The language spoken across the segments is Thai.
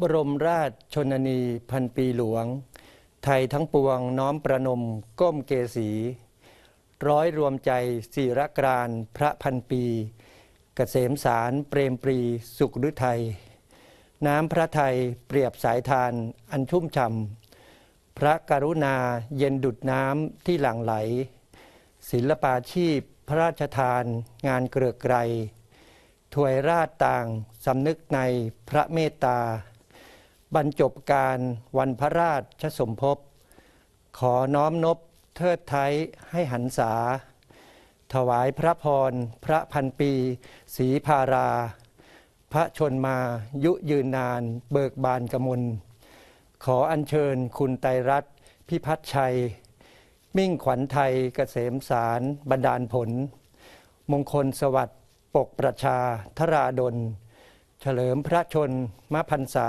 บรมราชชนนีพันปีหลวง ไทยทั้งปวงน้อมประนมก้มเกษีร้อยรวมใจศิรกรานพระพันปีเกษมสารเปรมปรีสุขฤทัยน้ำพระไทยเปรียบสายทานอันชุ่มฉ่ำพระกรุณาเย็นดุดน้ำที่หลั่งไหล ศิลปาชีพพระราชทานงานเกลือกไกรถวยราชต่างสำนึกในพระเมตตา บรรจบการวันพระราชสมภพ ขอน้อมนบเทิดไทยให้หันษา ถวายพระพร พระพันปีศรีพารา พระชนมายุยืนนานเบิกบานกมล ขออัญเชิญคุณไตรรัตน์พิพัฒชัย มิ่งขวัญไทยเกษมสารบรรดาลผล มงคลสวัสดิ์ปกประชาธราดล เฉลิมพระชนมพรรษา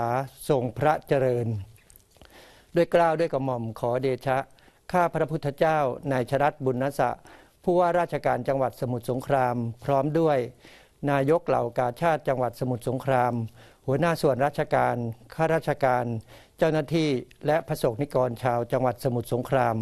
ทรงพระเจริญ ด้วยกล้าวด้วยกระหม่อมขอเดชะ ข้าพระพุทธเจ้านายชรัตบุญนสะ ผู้ว่าราชการจังหวัดสมุทรสงคราม พร้อมด้วย นายกเหล่ากาชาติจังหวัดสมุทรสงคราม หัวหน้าส่วนราชการ ข้าราชการ เจ้าหน้าที่และประสงนิกรชาวจังหวัดสมุทรสงคราม